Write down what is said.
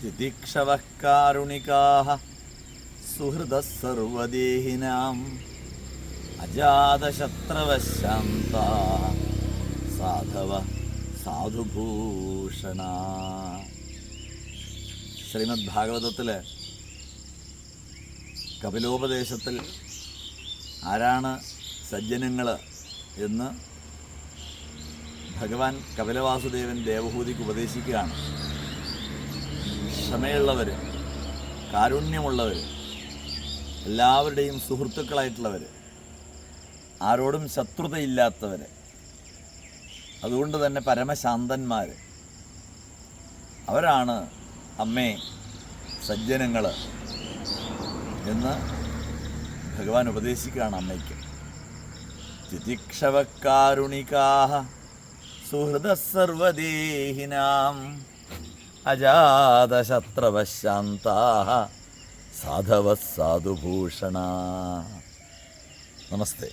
തിതിക്ഷവः കാരുണികാः സുഹൃദः സർവദേഹിനാം അജാതശത്രവശാന്ത സാധവ സാധുഭൂഷണ ശ്രീമദ് ഭാഗവതത്തിൽ കപിലോപദേശത്തിൽ ആരാണ് സജ്ജനങ്ങൾ എന്ന് ഭഗവാൻ കപിലവാസുദേവൻ ദേവഹൂതിക്ക് ഉപദേശിക്കുകയാണ്. ക്ഷമയുള്ളവർ കാരുണ്യമുള്ളവർ എല്ലാവരുടെയും സുഹൃത്തുക്കളായിട്ടുള്ളവർ ആരോടും ശത്രുതയില്ലാത്തവർ അതുകൊണ്ട് തന്നെ പരമശാന്തന്മാർ അവരാണ് അമ്മേ സജ്ജനങ്ങൾ എന്ന് ഭഗവാൻ ഉപദേശിക്കുകയാണ് അമ്മയ്ക്ക്. തിതിക്ഷവക്കാരുണികാഹ സുഹൃദ സർവദേഹിനാം അജാതശത്രവശാന്താ സാധവ സാധുഭൂഷണ നമസ്തേ